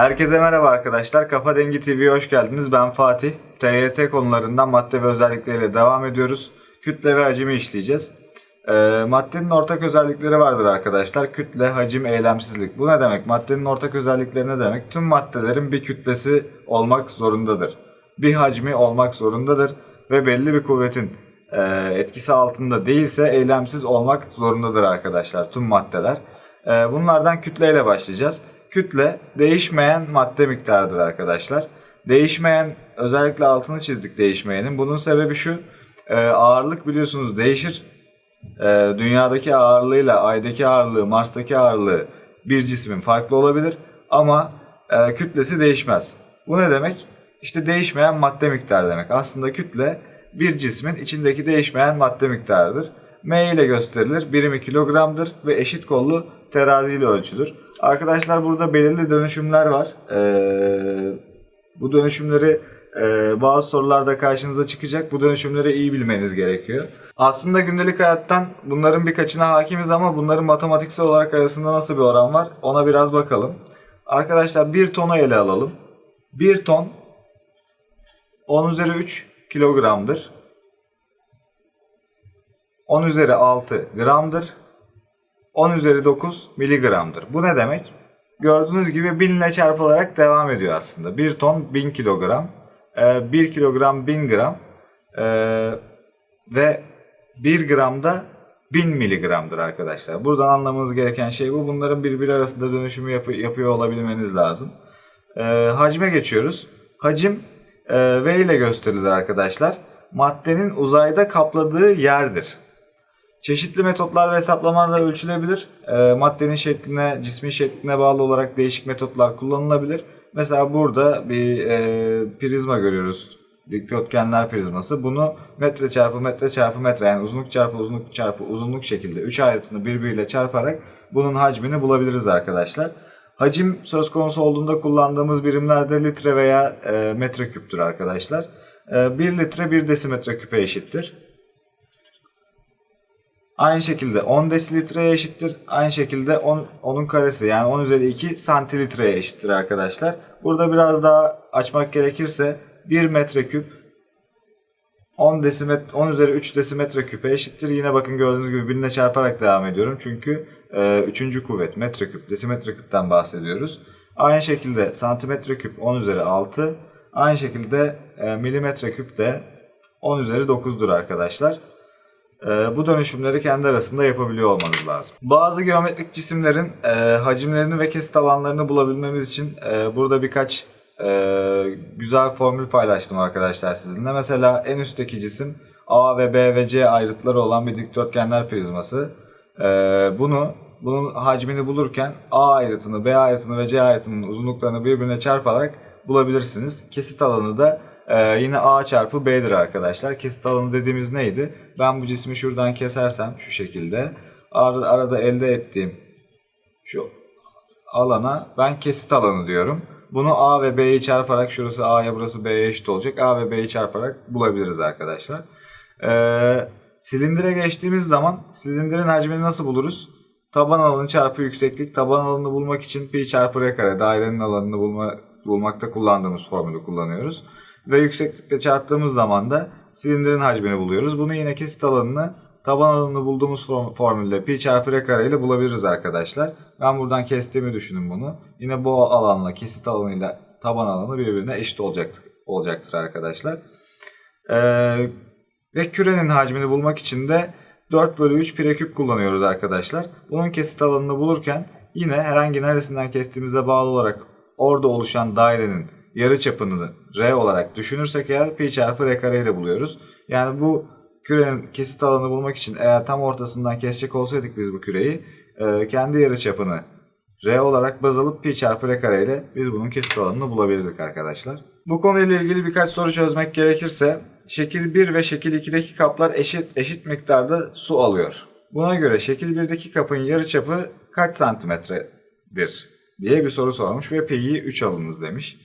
Herkese merhaba arkadaşlar. Kafa Dengi TV'ye hoş geldiniz. Ben Fatih. TYT konularından madde ve özellikleriyle devam ediyoruz. Kütle ve hacimi işleyeceğiz. Ee, maddenin ortak özellikleri vardır arkadaşlar. Kütle, hacim, eylemsizlik. Bu ne demek? Maddenin ortak özellikleri ne demek? Tüm maddelerin bir kütlesi olmak zorundadır. Bir hacmi olmak zorundadır. Ve belli bir kuvvetin e, etkisi altında değilse eylemsiz olmak zorundadır arkadaşlar. Tüm maddeler. Ee, bunlardan kütleyle başlayacağız. Kütle değişmeyen madde miktarıdır arkadaşlar. Değişmeyen özellikle altını çizdik değişmeyenin. Bunun sebebi şu. e, ağırlık biliyorsunuz değişir. E, dünyadaki ağırlığıyla aydaki ağırlığı, Mars'taki ağırlığı bir cismin farklı olabilir ama e, kütlesi değişmez. Bu ne demek? İşte değişmeyen madde miktarı demek. Aslında kütle bir cismin içindeki değişmeyen madde miktarıdır. M ile gösterilir. Birimi kilogramdır ve eşit kollu terazi ile ölçülür. Arkadaşlar burada belirli dönüşümler var. Ee, bu dönüşümleri e, bazı sorularda karşınıza çıkacak. Bu dönüşümleri iyi bilmeniz gerekiyor. Aslında gündelik hayattan bunların birkaçına hakimiz ama bunların matematiksel olarak arasında nasıl bir oran var ona biraz bakalım. Arkadaşlar bir tonu ele alalım. 1 ton 10 üzeri 3 kilogramdır. 10 üzeri 6 gramdır. 10 üzeri 9 miligramdır. Bu ne demek? Gördüğünüz gibi 1000 ile çarpılarak devam ediyor aslında. 1 ton 1000 kilogram. 1 kilogram 1000 gram. Ee, Ve 1 gram da 1000 miligramdır arkadaşlar. Buradan anlamanız gereken şey bu. Bunların birbiri arasında dönüşümü yapı- yapıyor olabilmeniz lazım. Ee, hacme geçiyoruz. Hacim e, V ile gösterilir arkadaşlar. Maddenin uzayda kapladığı yerdir. Çeşitli metotlar ve hesaplamalarla ölçülebilir. E, maddenin şekline, cismin şekline bağlı olarak değişik metotlar kullanılabilir. Mesela burada bir e, prizma görüyoruz. Dikdörtgenler prizması. Bunu metre çarpı metre çarpı metre yani uzunluk çarpı uzunluk çarpı uzunluk şekilde 3 ayrıtını birbiriyle çarparak bunun hacmini bulabiliriz arkadaşlar. Hacim söz konusu olduğunda kullandığımız birimler de litre veya e, metreküptür arkadaşlar. E, 1 litre 1 desimetre küpe eşittir. Aynı şekilde 10 desilitreye eşittir. Aynı şekilde 10, 10'un karesi yani 10 üzeri 2 santilitreye eşittir arkadaşlar. Burada biraz daha açmak gerekirse 1 metreküp 10 desimetre 10 üzeri 3 desimetre küpe eşittir. Yine bakın gördüğünüz gibi birine çarparak devam ediyorum. Çünkü e, üçüncü kuvvet metreküp desimetre küpten bahsediyoruz. Aynı şekilde santimetre küp 10 üzeri 6. Aynı şekilde e, milimetre küp de 10 üzeri 9'dur arkadaşlar. Ee, bu dönüşümleri kendi arasında yapabiliyor olmanız lazım. Bazı geometrik cisimlerin e, hacimlerini ve kesit alanlarını bulabilmemiz için e, burada birkaç e, güzel formül paylaştım arkadaşlar sizinle. Mesela en üstteki cisim A ve B ve C ayrıtları olan bir dikdörtgenler prizması. E, bunu bunun hacmini bulurken A ayrıtını, B ayrıtını ve C ayrıtının uzunluklarını birbirine çarparak bulabilirsiniz. Kesit alanı da ee, yine A çarpı B'dir arkadaşlar. Kesit alanı dediğimiz neydi? Ben bu cismi şuradan kesersem şu şekilde arada, arada elde ettiğim şu alana ben kesit alanı diyorum. Bunu A ve B'yi çarparak şurası A'ya burası B'ye eşit olacak. A ve B'yi çarparak bulabiliriz arkadaşlar. Ee, silindire geçtiğimiz zaman silindirin hacmini nasıl buluruz? Taban alanı çarpı yükseklik. Taban alanını bulmak için pi çarpı r kare dairenin alanını bulma, bulmakta kullandığımız formülü kullanıyoruz ve yükseklikle çarptığımız zaman da silindirin hacmini buluyoruz. Bunu yine kesit alanını taban alanını bulduğumuz form, formülle pi çarpı r kare ile bulabiliriz arkadaşlar. Ben buradan kestiğimi düşünün bunu. Yine bu alanla kesit alanıyla taban alanı birbirine eşit olacaktır, olacaktır arkadaşlar. Ee, ve kürenin hacmini bulmak için de 4 bölü 3 pireküp kullanıyoruz arkadaşlar. Bunun kesit alanını bulurken yine herhangi neresinden kestiğimize bağlı olarak orada oluşan dairenin yarı çapını r olarak düşünürsek eğer pi çarpı r kare ile buluyoruz. Yani bu kürenin kesit alanını bulmak için eğer tam ortasından kesecek olsaydık biz bu küreyi e, kendi yarı çapını r olarak baz alıp pi çarpı r kare ile biz bunun kesit alanını bulabilirdik arkadaşlar. Bu konuyla ilgili birkaç soru çözmek gerekirse şekil 1 ve şekil 2'deki kaplar eşit eşit miktarda su alıyor. Buna göre şekil 1'deki kapın yarı çapı kaç santimetredir diye bir soru sormuş ve pi'yi 3 alınız demiş.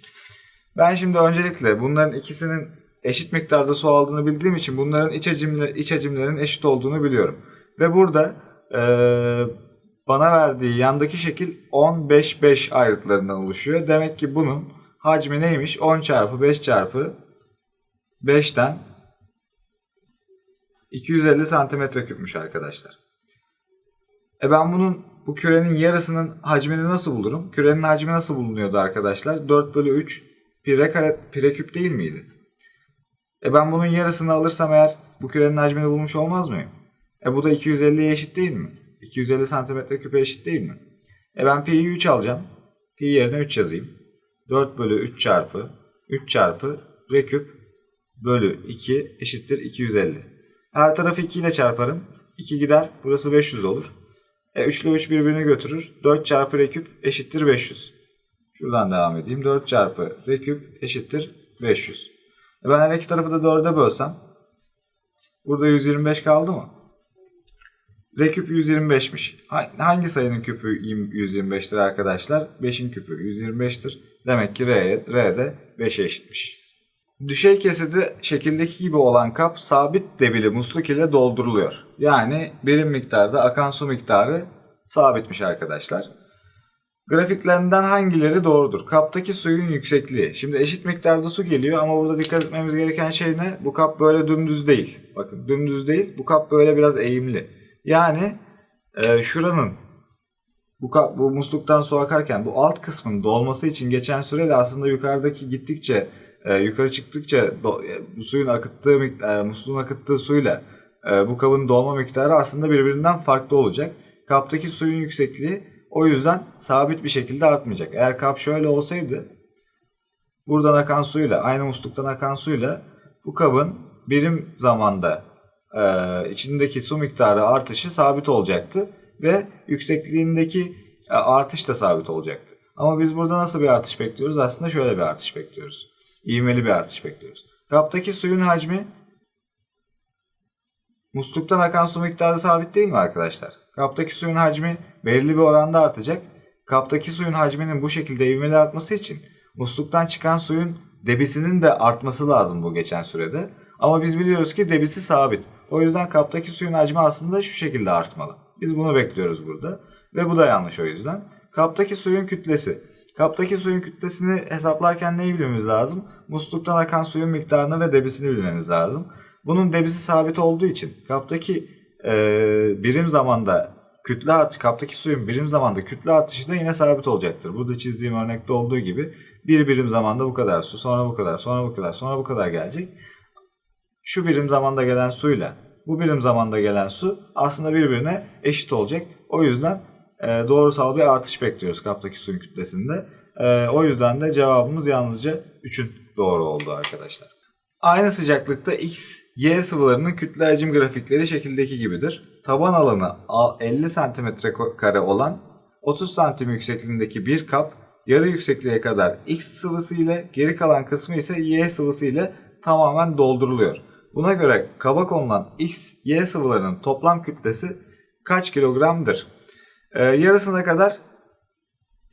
Ben şimdi öncelikle bunların ikisinin eşit miktarda su aldığını bildiğim için bunların iç, hacimle, iç hacimlerinin eşit olduğunu biliyorum. Ve burada eee, bana verdiği yandaki şekil 10 5 5 ayrıtlarından oluşuyor. Demek ki bunun hacmi neymiş? 10 çarpı 5 çarpı 5'ten 250 santimetre küpmüş arkadaşlar. E ben bunun bu kürenin yarısının hacmini nasıl bulurum? Kürenin hacmi nasıl bulunuyordu arkadaşlar? 4 bölü 3 pire, kare, pire küp değil miydi? E ben bunun yarısını alırsam eğer bu kürenin hacmini bulmuş olmaz mıyım? E bu da 250'ye eşit değil mi? 250 santimetre küpe eşit değil mi? E ben pi'yi 3 alacağım. Pi yerine 3 yazayım. 4 bölü 3 çarpı 3 çarpı r küp bölü 2 eşittir 250. Her tarafı 2 ile çarparım. 2 gider. Burası 500 olur. E 3 ile 3 birbirini götürür. 4 çarpı r küp eşittir 500. Şuradan devam edeyim. 4 çarpı r küp eşittir 500. E ben her iki tarafı da 4'e bölsem burada 125 kaldı mı? R küp 125'miş. Ha- Hangi sayının küpü 125'tir arkadaşlar? 5'in küpü 125'tir. Demek ki R, R de 5'e eşitmiş. Düşey kesidi şekildeki gibi olan kap sabit debili musluk ile dolduruluyor. Yani birim miktarda akan su miktarı sabitmiş arkadaşlar. Grafiklerinden hangileri doğrudur? Kaptaki suyun yüksekliği. Şimdi eşit miktarda su geliyor ama burada dikkat etmemiz gereken şey ne? Bu kap böyle dümdüz değil. Bakın dümdüz değil. Bu kap böyle biraz eğimli. Yani e, şuranın bu, kap, bu musluktan su akarken bu alt kısmın dolması için geçen süreyle aslında yukarıdaki gittikçe e, yukarı çıktıkça do- e, bu suyun akıttığı e, musluğun akıttığı suyla e, bu kabın dolma miktarı aslında birbirinden farklı olacak. Kaptaki suyun yüksekliği o yüzden sabit bir şekilde artmayacak. Eğer kap şöyle olsaydı buradan akan suyla aynı musluktan akan suyla bu kabın birim zamanda e, içindeki su miktarı artışı sabit olacaktı ve yüksekliğindeki e, artış da sabit olacaktı. Ama biz burada nasıl bir artış bekliyoruz? Aslında şöyle bir artış bekliyoruz. İğmeli bir artış bekliyoruz. Kaptaki suyun hacmi musluktan akan su miktarı sabit değil mi arkadaşlar? Kaptaki suyun hacmi belirli bir oranda artacak. Kaptaki suyun hacminin bu şekilde ivmeli artması için musluktan çıkan suyun debisinin de artması lazım bu geçen sürede. Ama biz biliyoruz ki debisi sabit. O yüzden kaptaki suyun hacmi aslında şu şekilde artmalı. Biz bunu bekliyoruz burada. Ve bu da yanlış o yüzden. Kaptaki suyun kütlesi. Kaptaki suyun kütlesini hesaplarken neyi bilmemiz lazım? Musluktan akan suyun miktarını ve debisini bilmemiz lazım. Bunun debisi sabit olduğu için kaptaki e, birim zamanda kütle artışı, kaptaki suyun birim zamanda kütle artışı da yine sabit olacaktır. Burada çizdiğim örnekte olduğu gibi bir birim zamanda bu kadar su, sonra bu kadar, sonra bu kadar, sonra bu kadar gelecek. Şu birim zamanda gelen suyla bu birim zamanda gelen su aslında birbirine eşit olacak. O yüzden e, doğrusal bir artış bekliyoruz kaptaki suyun kütlesinde. E, o yüzden de cevabımız yalnızca 3'ün doğru oldu arkadaşlar. Aynı sıcaklıkta X, Y sıvılarının kütle hacim grafikleri şekildeki gibidir. Taban alanı al- 50 cm kare olan 30 cm yüksekliğindeki bir kap yarı yüksekliğe kadar X sıvısı ile geri kalan kısmı ise Y sıvısı ile tamamen dolduruluyor. Buna göre kaba konulan X, Y sıvılarının toplam kütlesi kaç kilogramdır? Ee, yarısına kadar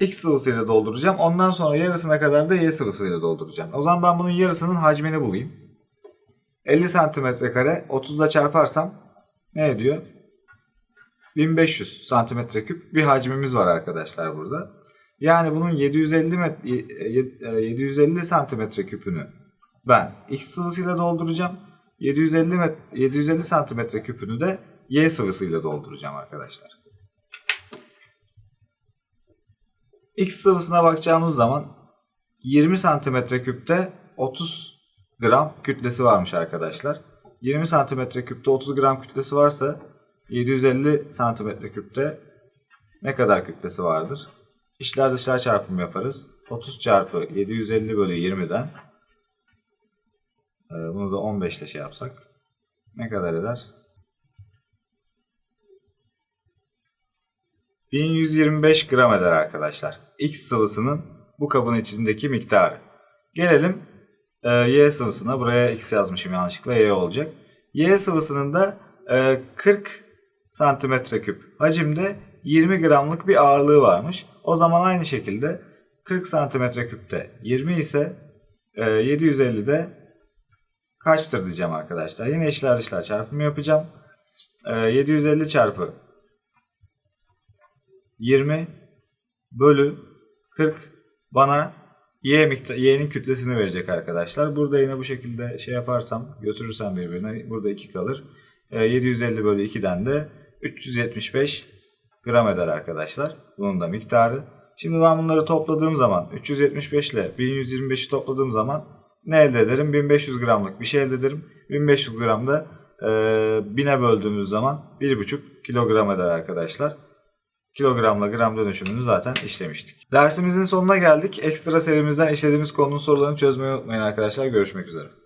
X sıvısıyla dolduracağım. Ondan sonra yarısına kadar da Y sıvısıyla dolduracağım. O zaman ben bunun yarısının hacmini bulayım. 50 santimetre kare 30 ile çarparsam ne ediyor? 1500 santimetre küp bir hacmimiz var arkadaşlar burada. Yani bunun 750 met 750 santimetre küpünü ben X sıvısıyla dolduracağım. 750 met 750 santimetre küpünü de Y sıvısıyla dolduracağım arkadaşlar. X sıvısına bakacağımız zaman 20 santimetre küpte 30 gram kütlesi varmış arkadaşlar. 20 santimetre küpte 30 gram kütlesi varsa 750 santimetre küpte ne kadar kütlesi vardır? İşler dışlar çarpımı yaparız. 30 çarpı 750 bölü 20'den e, bunu da 15 ile şey yapsak ne kadar eder? 1125 gram eder arkadaşlar. X sıvısının bu kabın içindeki miktarı. Gelelim e, Y sıvısına. Buraya X yazmışım yanlışlıkla Y olacak. Y sıvısının da e, 40 santimetre küp hacimde 20 gramlık bir ağırlığı varmış. O zaman aynı şekilde 40 santimetre küpte 20 ise e, 750'de kaçtır diyeceğim arkadaşlar. Yine işler dışlar çarpımı yapacağım. E, 750 çarpı 20 bölü 40 bana y y'nin kütlesini verecek arkadaşlar. Burada yine bu şekilde şey yaparsam götürürsem birbirine burada 2 kalır. E, 750 bölü 2'den de 375 gram eder arkadaşlar. Bunun da miktarı. Şimdi ben bunları topladığım zaman 375 ile 1125'i topladığım zaman ne elde ederim? 1500 gramlık bir şey elde ederim. 1500 gram da e, 1000'e böldüğümüz zaman 1,5 kilogram eder arkadaşlar. Kilogramla gram dönüşümünü zaten işlemiştik. Dersimizin sonuna geldik. Ekstra serimizden işlediğimiz konunun sorularını çözmeyi unutmayın arkadaşlar. Görüşmek üzere.